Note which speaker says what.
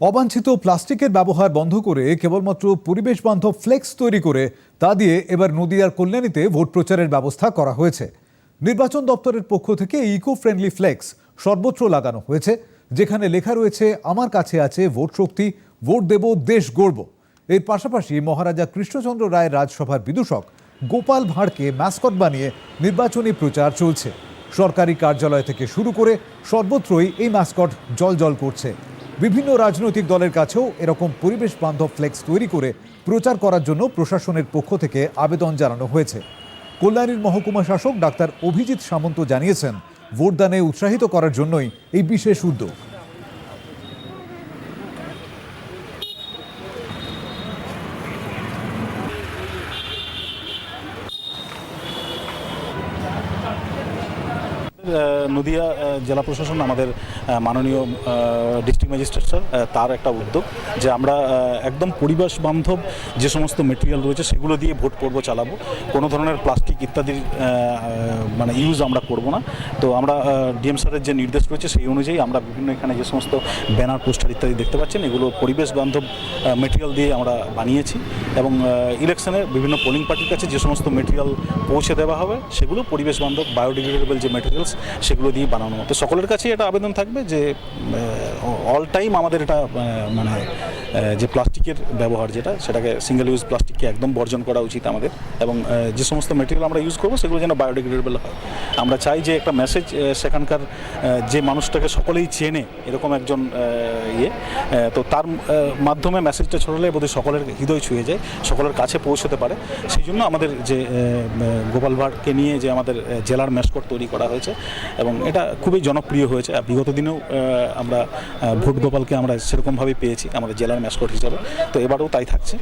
Speaker 1: অবাঞ্ছিত প্লাস্টিকের ব্যবহার বন্ধ করে কেবলমাত্র পরিবেশ বান্ধব ফ্লেক্স তৈরি করে, তা দিয়ে এবার নদীয়ার কল্যাণীতে ভোট প্রচারের ব্যবস্থা করা হয়েছে। নির্বাচন দপ্তরের পক্ষ থেকে ইকো ফ্রেন্ডলি ফ্লেক্স সর্বত্র লাগানো হয়েছে, যেখানে লেখা রয়েছে, আমার কাছে আছে ভোট শক্তি, ভোট দেব, দেশ গড়ব। এর পাশাপাশি মহারাজা কৃষ্ণচন্দ্র রায়ের রাজসভার বিদূষক গোপাল ভাঁড়কে ম্যাসকট বানিয়ে নির্বাচনী প্রচার চলছে। সরকারি কার্যালয় থেকে শুরু করে সর্বত্রই এই ম্যাসকট জল করছে। বিভিন্ন রাজনৈতিক দলের কাছেও এরকম পরিবেশ বান্ধব ফ্লেক্স তৈরি করে প্রচার করার জন্য প্রশাসনের পক্ষ থেকে আবেদন জানানো হয়েছে। কল্যাণীর মহকুমা শাসক ডাক্তার অভিজিৎ সামন্ত জানিয়েছেন, ভোটদানে উৎসাহিত করার জন্যই এই বিশেষ উদ্যোগ।
Speaker 2: নদিয়া জেলা প্রশাসন আমাদের মাননীয় ডিস্ট্রিক্ট ম্যাজিস্ট্রেট স্যার তার একটা উদ্যোগ যে আমরা একদম পরিবেশ বান্ধব যে সমস্ত মেটেরিয়াল রয়েছে সেগুলো দিয়ে ভোট পর্ব চালাবো। কোনো ধরনের প্লাস্টিক ইত্যাদির মানে ইউজ আমরা করব না। তো আমরা ডিএম স্যারের যে নির্দেশ রয়েছে সেই অনুযায়ী আমরা বিভিন্ন এখানে যে সমস্ত ব্যানার পোস্টার ইত্যাদি দেখতে পাচ্ছেন, এগুলো পরিবেশ বান্ধব মেটেরিয়াল দিয়ে আমরা বানিয়েছি এবং ইলেকশনে বিভিন্ন পোলিং পার্টির কাছে যে সমস্ত মেটেরিয়াল পৌঁছে দেওয়া হবে, সেগুলো পরিবেশ বান্ধব বায়োডিগ্রেডেবল যে মেটেরিয়ালস সেগুলো দিয়ে বানানো। তো সকলের কাছেই এটা আবেদন থাকবে যে অল টাইম আমাদের এটা মানে যে প্লাস্টিকের ব্যবহার যেটা, সেটাকে সিঙ্গেল ইউজ প্লাস্টিককে একদম বর্জন করা উচিত আমাদের। এবং যে সমস্ত মেটেরিয়াল আমরা ইউজ করব, সেগুলো যেন বায়োডিগ্রেডেবল হয়। আমরা চাই যে একটা মেসেজ সেখানকার যে মানুষটাকে সকলেই চেনে, এরকম একজন ইয়ে তো তার মাধ্যমে মেসেজটা ছড়ালে বোধহয় সকলের হৃদয় ছুঁয়ে যায়, সকলের কাছে পৌঁছতে পারে। সেই জন্য আমাদের যে গোপাল ভাঁড়কে নিয়ে যে আমাদের জেলার ম্যাসকট তৈরি করা হয়েছে এবং এটা খুবই জনপ্রিয় হয়েছে। বিগত দিনেও আমরা ভোট গোপালকে আমরা সেরকমভাবেই পেয়েছি আমাদের জেলার ম্যাসকট হিসাবে। তো এবারেও তাই থাকছে।